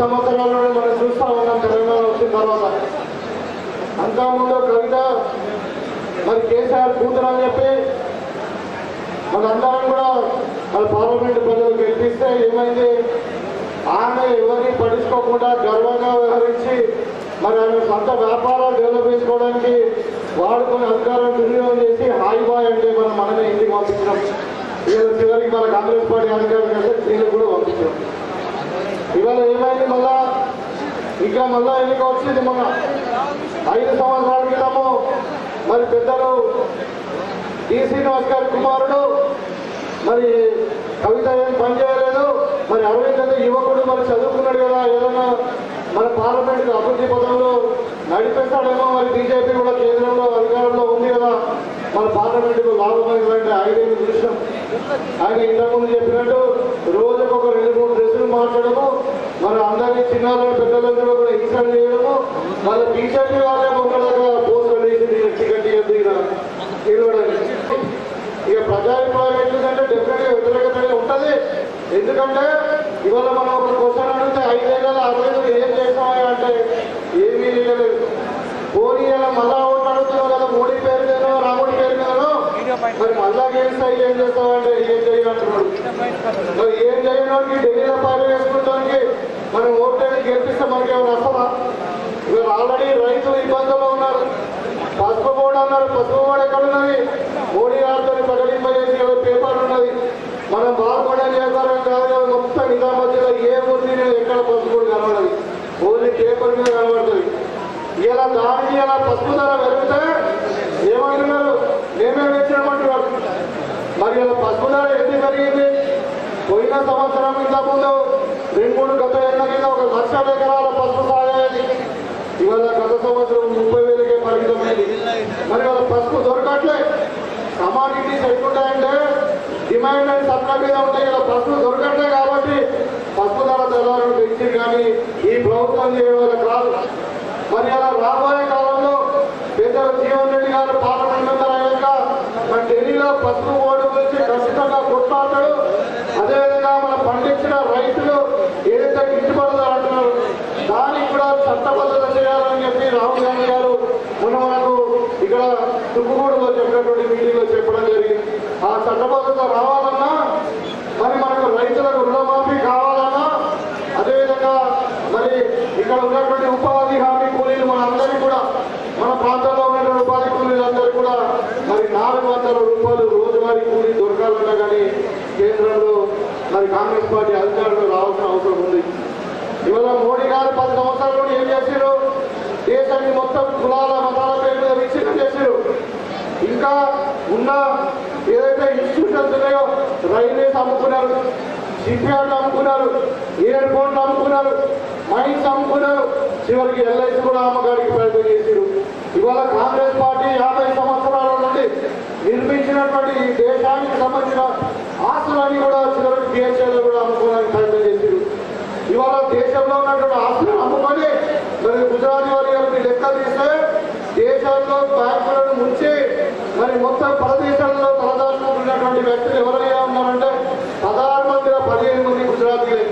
సంవత్సరాల నుండి మనం చూస్తా ఉన్నాం తెలంగాణ వచ్చిన తర్వాత. అంతకుముందు కవిత మరి కేసీఆర్ కూతురు అని చెప్పి మనందరం కూడా మన పార్లమెంట్ ప్రజలు గెలిపిస్తే ఏమైంది? ఆమె ఎవరిని పట్టించుకోకుండా గర్వంగా వ్యవహరించి మరి ఆమె సొంత వ్యాపారాలు డెవలప్ చేసుకోవడానికి వాడుకునే అధికారం దుర్వినియోగం చేసి హాయి బాయ్ అంటే మనం మనమే ఇంటికి పంపించినాం. చివరికి మన కాంగ్రెస్ పార్టీ అధికారం కంటే కూడా పంపించాం. ఇవాళ ఏమైంది మళ్ళా? ఇంకా మళ్ళా ఎన్నిక వచ్చింది మొన్న. ఐదు సంవత్సరాల క్రితము మరి పెద్దలు డి. శ్రీనివాస్ గారి కుమారుడు మరి కవిత ఏం పని చేయలేదు. మరి అరవింద్ అనే యువకుడు మరి చదువుకున్నాడు కదా ఏదన్నా మన పార్లమెంట్ అభివృద్ధి పదంలో నడిపిస్తాడేమో మరి బీజేపీ కూడా కేంద్రంలో అధికారంలో ఉంది కదా. మన పార్లమెంట్కు లాభమైనటువంటి ఐదేళ్ళు దృశ్యం ఆయన ఇంతకుముందు చెప్పినట్టు రోజుకు ఒక రెండు మూడు డ్రెస్సులు మాట్లాడము. మన అందరినీ చిన్నారులు పెద్దలందరూ కూడా ఇన్సల్ట్ చేయడము. వాళ్ళ బీజేపీ వాళ్ళే ఒకళ్ళగా పోస్టులు వేసి టికెట్ ఇవ్వద్దు నిలవడానికి ఇక ప్రజాభిప్రాయం ఎందుకంటే డెఫినెట్గా వ్యతిరేకతనే ఉంటుంది. ఎందుకంటే ఇవాళ మనం ఒక క్వశ్చన్ అడిగితే ఐదేళ్ళ అరవై ఏం చేస్తామని అంటే ఏమీ లేదు పోనీ ఇలా మళ్ళా ఓట్లు అడుగుతున్నావు కదా మోడీ పేరు మీదనో రాముడి పేరు మీదనో మరి మళ్ళా గెలిస్తాయి ఏం చేస్తామంటే ఏం చేయాలంటున్నాడు ఏం చేయడానికి ఢిల్లీలో పాలు వేసుకుంటానికి మనం ఓట్లని గెలిపిస్తే మనకి ఏమైనా వస్తుందా ఇవాళ ఆల్రెడీ రైతులు ఇబ్బందుల్లో ఉన్నారు పసుపు బోర్డు అన్నారు పసుపు ఉన్నది. మోడీ గారితో ప్రకటింపజేసి ఏదో పేపర్ ఉన్నది. మనం బాగుపడే చేస్తారని కాదు కదా, మొత్తం నిజామాబాద్లో ఏ ఊరి ఎక్కడ పసుపు కనబడదు. ఓన్లీ పేపర్ మీద కనబడుతుంది. ఇలా దానికి ఇలా పసుపు ధర పెరిగితే ఏమంటున్నారు? మేమే పెంచడమంటున్నారు మరి ఇలా పసుపు ధర ఎందుకు పెరిగింది? పోయిన సంవత్సరం ఇంత ముందు రెండు మూడు గత ఏళ్ళ కింద ఒక లక్ష ఎకరాల పసుపు సాగేది. ఇవాళ గత సంవత్సరం ముప్పై పరిమితమైంది మరి వాళ్ళ పసుపు దొరకట్లే. కమాడిటీస్ ఎట్లుంటాయంటే డిమాండ్ అండ్ సప్లై మీద ఉంటాయి ఇలా పసుపు దొరకట్లే కాబట్టి పసుపు ధర తెల్లవారు పెంచింది కానీ ఈ ప్రభుత్వం చేయడం వల్ల కాదు. మరి అలా రాబోయే కాలంలో పెద్ద జీవన్ రెడ్డి గారు పార్లమెంట్ మెంబర్ అయ్యాక మన ఢిల్లీలో పసుపు ఓటు గురించి ఖచ్చితంగా కొట్లాడతాడు. అదేవిధంగా మన పండించిన రైతులు ఏదైతే గిట్టుబడి అంటున్నారు దానికి కూడా చట్టబద్ధత చేయాలని చెప్పి రాహుల్ గాంధీ గారు మొన్న మనకు ఇక్కడ తుక్కుగూడలో చెప్పినటువంటి మీటింగ్లో చెప్పడం జరిగింది ఆ రావాలన్నా మరి మనకు రైతులకు రుణమాఫీ కావాలన్నా అదేవిధంగా మరి ఇక్కడ ఉన్నటువంటి ఉపాధి హామీ కూలీలు మన అందరికీ కూడా మన ప్రాంతంలో ఉన్నటువంటి ఉపాధి కూలీలందరూ కూడా మరి నాలుగు వందల రూపాయలు రోజువారీ కూలీ దొరకాలన్నా కానీ కేంద్రంలో మరి కాంగ్రెస్ పార్టీ అధికారంలో రావాల్సిన అవసరం ఉంది. ఇవాళ మోడీ గారు పది సంవత్సరాలు ఏం చేశారు దేశాన్ని మొత్తం కులాల మతాల పేరు మీద విచ్ఛిన్నం చేశారు ఇంకా ఉన్న ఏదైతే ఇన్స్టిట్యూషన్స్ ఉన్నాయో రైల్వేస్ అమ్ముకున్నారు షిప్యార్డ్ అమ్ముకున్నారు ఎయిర్పోర్ట్లు అమ్ముకున్నారు మైన్స్ అమ్ముకున్నారు చివరికి ఎల్ఐసి కూడా అమ్మగారికి ప్రయత్నం చేశారు ఇవాళ కాంగ్రెస్ పార్టీ యాభై సంవత్సరాల నుండి నిర్మించినటువంటి ఈ దేశానికి సంబంధించిన ఆస్తులన్నీ కూడా చివరికి బిఎస్ఎల్ కూడా అమ్ముకోవడానికి ప్రయత్నం చేశారు ఇవాళ దేశంలో ఉన్నటువంటి ఆస్తులను అమ్ముకొని మరి గుజరాత్ వారి లెక్కలు లెక్క తీస్తే దేశాల్లో బ్యాంకులను ముంచి మరి మొత్తం పరదేశాల్లో వ్యక్తులు ఎవరైనా ఉన్నారంటే పదహారు మంది పదిహేను మంది గుజరాతీలే.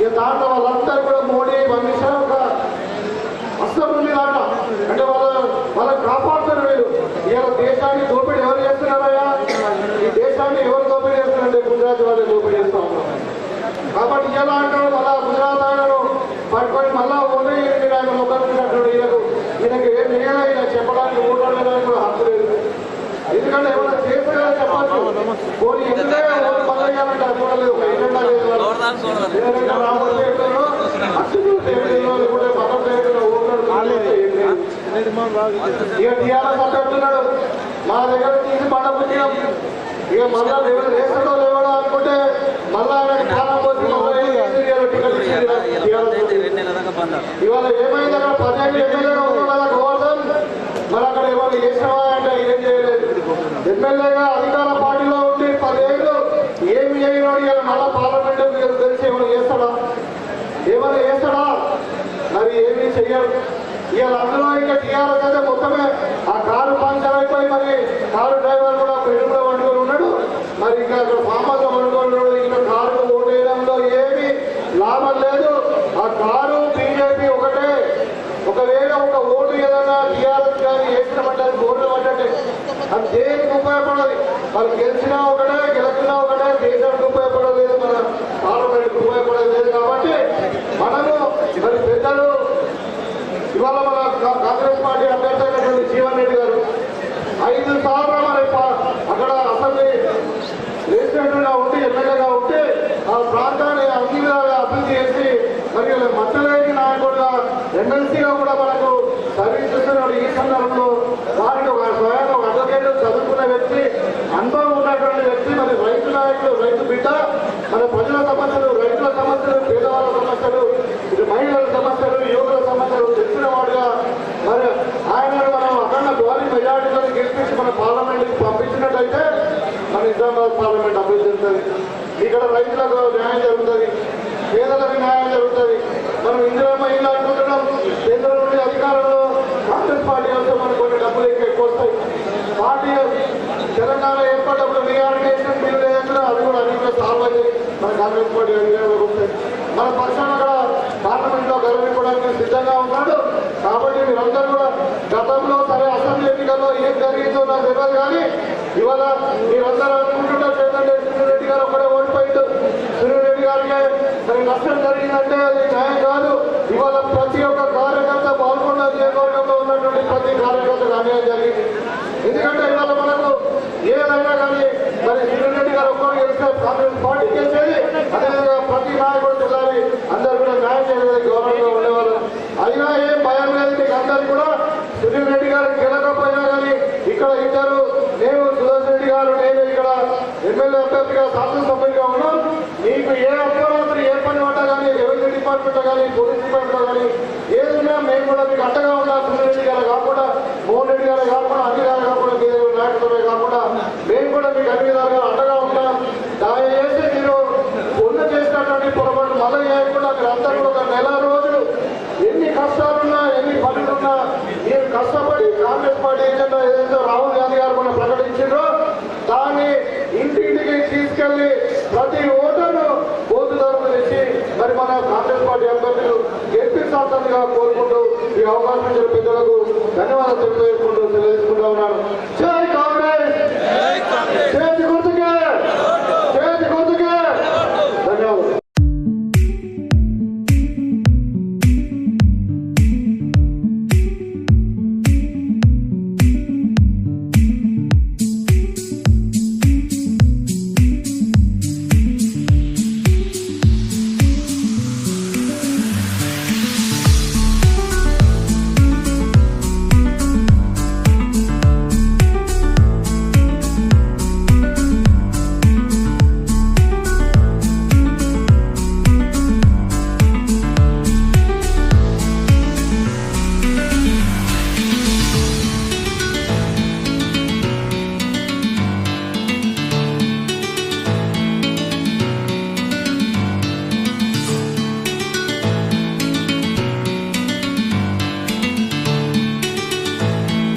ఇక దాంట్లో వాళ్ళందరూ కూడా మోడీ అమిత్ ఒక అస్తం ఉంది దాంట్లో. అంటే వాళ్ళ వాళ్ళని కాపాడుతారు వీళ్ళు. ఇవాళ దేశాన్ని దోపిడీ ఎవరు చేస్తున్నారయ్యా? ఈ దేశాన్ని ఎవరు దోపిడీ చేస్తున్నారంటే గుజరాత్ వాళ్ళు దోపిడీ చేస్తా ఉన్నారు. కాబట్టి ఇలా అంటాడు మళ్ళా గుజరాత్ ఆయనను పట్టుకొని మళ్ళా ఓన్లీ మీరు ఆయన ముఖాడు ఈయనకు ఈయనకి ఏం చేయాలి ఈయన చెప్పడానికి ఓటాడడానికి కూడా హక్కు లేదు. ఎందుకంటే ఏమైనా చేస్తే పోనీ ఒక ఎజెండా లేదు ఇక టీఆర్ఎస్ మా దగ్గర తీసి పంట పుట్టినాం ఇక మళ్ళా ఎవరు వేస్తాడో లేవడో అనుకుంటే మళ్ళా పోసి ఇవాళ ఏమైంది అక్కడ పదిహేను ఎమ్మెల్యేగా కదా గోవర్ధన్ మరి అక్కడ ఎవరు చేసినావా ఎమ్మెల్యేగా అధికార పార్టీలో ఉండి పదేళ్ళు ఏమి చేయడం ఇవాళ మళ్ళా పార్లమెంట్ తెలిసి ఏమైనా చేస్తాడా? ఏమైనా చేస్తాడా? మరి ఏమీ చెయ్యడు. ఇవాళ అందులో ఇంకా టీఆర్ఎస్ అయితే మొత్తమే ఆ కారు పంచర్ అయిపోయి మరి కారు డ్రైవర్ కూడా పెళ్ళి కూడా వండుకొని ఉన్నాడు. మరి ఇంకా అక్కడ ఫామస్ పడుకోవడం ఇంకా కారు ఓటేయడంలో వేయడంలో ఏమీ లాభం లేదు. ఆ కారు బీజేపీ ఒకటే. ఒకవేళ ఒక ఓటు ఏదైనా టీఆర్ఎస్ కానీ వేసిన పడ్డది ఓట్లు పడ్డట్టే అది దేనికి ఉపయోగపడదు? వాళ్ళు గెలిచినా ఒకటే గెలిచినా ఒకటే దేశానికి ఉపయోగపడలేదు మన పార్లమెంట్కి ఉపయోగపడలేదు కాబట్టి మనము మరి పెద్దలు ఇవాళ మన కాంగ్రెస్ పార్టీ అభ్యర్థి అయినటువంటి జీవన్ రెడ్డి గారు ఐదు సార్లు మరి అక్కడ అసెంబ్లీ ప్రెసిడెంట్గా ఉండి ఎమ్మెల్యేగా ఉంటే ఆ ప్రాంతాన్ని అన్ని విధాలుగా అభివృద్ధి చేసి మరియు వీళ్ళ నాయకుడుగా ఎమ్మెల్సీగా కూడా మనకు సర్వీస్ చేస్తున్నాడు ఈ సందర్భంలో వారికి ఒక స్వయం ఒక చదువుకున్న వ్యక్తి అనుభవం ఉన్నటువంటి వ్యక్తి మరి రైతు నాయకుడు రైతు బిడ్డ మన ప్రజల సమస్యలు రైతుల సమస్యలు పేదవాళ్ళ సమస్యలు ఇటు మహిళల సమస్యలు యువకుల సమస్యలు తెలిసిన వాడుగా మరి ఆయన మనం అఖండ భారీ మెజార్టీతో గెలిపించి మన పార్లమెంట్కి పంపించినట్టయితే మన నిజామాబాద్ పార్లమెంట్ అభివృద్ధి ఇక్కడ రైతులకు న్యాయం జరుగుతుంది. పేదలకు న్యాయం జరుగుతుంది. మనం ఇందిరా మహిళ అనుకుంటున్నాం. కేంద్రం నుండి అధికారంలో కాంగ్రెస్ పార్టీ వస్తే మనకు కొన్ని డబ్బులు ఇంకా ఎక్కువ వస్తాయి పార్టీ తెలంగాణ ఏర్పడినప్పుడు రీఆర్గనైజేషన్ బిల్లు లేదంటే అది కూడా అన్ని కూడా సాల్వ్ అయ్యి మన కాంగ్రెస్ పార్టీ అధికారంలోకి వస్తాయి మన పక్షాన అక్కడ పార్లమెంట్లో గెలవించడానికి సిద్ధంగా ఉన్నాడు కాబట్టి మీరందరూ కూడా గతంలో సరే అసెంబ్లీ ఎన్నికల్లో ఏం జరిగిందో నాకు తెలియదు కానీ ఇవాళ మీరందరూ అనుకుంటున్నారు ఏంటంటే రెడ్డి గారు ఒకటే ఓడిపోయిండు. రెడ్డి గారికి మరి నష్టం జరిగిందంటే అది న్యాయం కాదు. ఇవాళ ప్రతి ఒక్క కార్యకర్త పాల్గొన్న నియోజకవర్గంలో ఉన్నటువంటి ప్రతి కార్యకర్తకు అన్యాయం జరిగింది. ఎందుకంటే ఇవాళ మనకు ఏదైనా కానీ మరి కిరణ్ గారు ఒక్కరు గెలిస్తే కాంగ్రెస్ పార్టీ గెలిచేది అదేవిధంగా ప్రతి నాయకుడు తెల్లారి అందరూ కూడా న్యాయం చేయడానికి గౌరవంగా ఉండేవారు అయినా ఏం భయం లేదు కూడా సునీల్ రెడ్డి గారు గెలకపోయినా కానీ ఇక్కడ ఇద్దరు నేను సుదర్శన్ రెడ్డి గారు నేను ఇక్కడ ఎమ్మెల్యే అభ్యర్థిగా శాసనసభ్యుడిగా ఉన్నాం. మీకు ఏ అర్ధరాత్రి ఏ పని పడ్డా కానీ రెవెన్యూ డిపార్ట్మెంట్ కానీ పోలీస్ డిపార్ట్మెంట్ కానీ ఏదైనా మేము కూడా మీకు అట్టగా ఉన్నా సునీల్ రెడ్డి గారు కాకుండా మోహన్ రెడ్డి గారు కాకుండా అన్ని గారు కాకుండా మీ నాయకులమే కాకుండా మేము కూడా మీకు అన్ని విధాలుగా కాంగ్రెస్ పార్టీ అభ్యర్థులు గెలిపించాల్సిందిగా కోరుకుంటూ ఈ అవకాశం ఇచ్చిన పెద్దలకు ధన్యవాదాలు తెలియజేసుకుంటూ తెలియజేసుకుంటా ఉన్నాను.